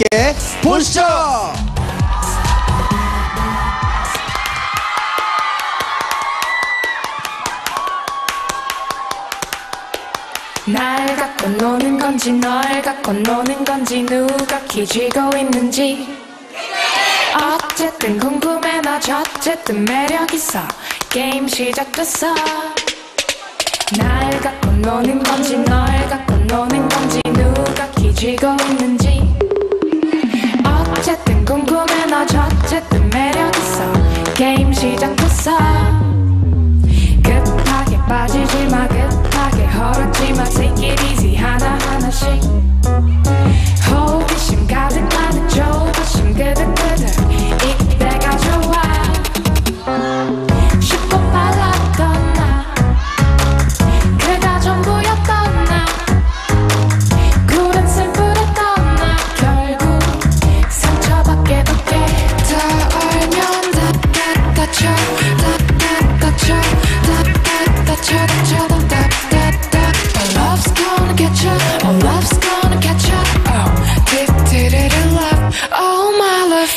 함께 보시죠. 날 갖고 노는 건지 널 갖고 노는 건지 누가 기지고 있는지. 어쨌든 궁금해 너 어쨌든 매력 있어. 게임 시작됐어. 날 갖고 노는 건지 널 갖고 노는 건지 누가 기지고 있는지 시작됐어. 급하게 빠지지 마 급하게 허락지 마. Take it easy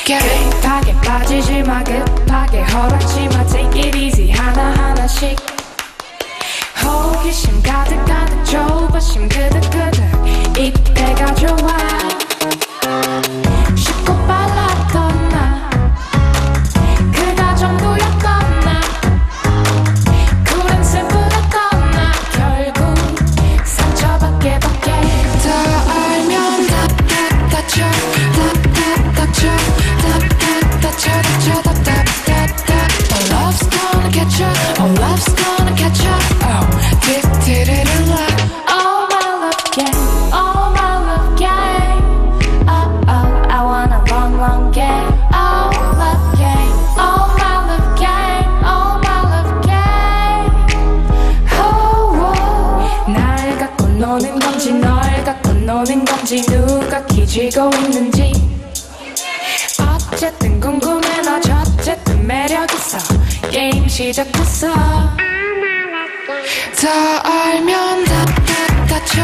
급하게 빠지지 마 급하게 허락지 마. Take it easy 하나하나씩. 호기심 가득가득 조바심 그득그득. 이때가 좋아 노는 건지 누가 기지고 있는지. 어쨌든 궁금해 너 어쨌든 매력 있어. 게임 시작했어. 다 알면 다다 다쳐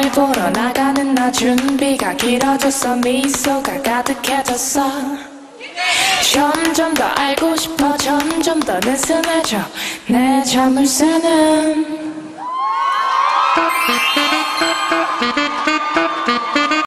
널 보러 나가는 나 준비가 길어졌어. 미소가 가득해졌어. 점점 더 알고 싶어. 점점 더 느슨해져. 내 자물쇠는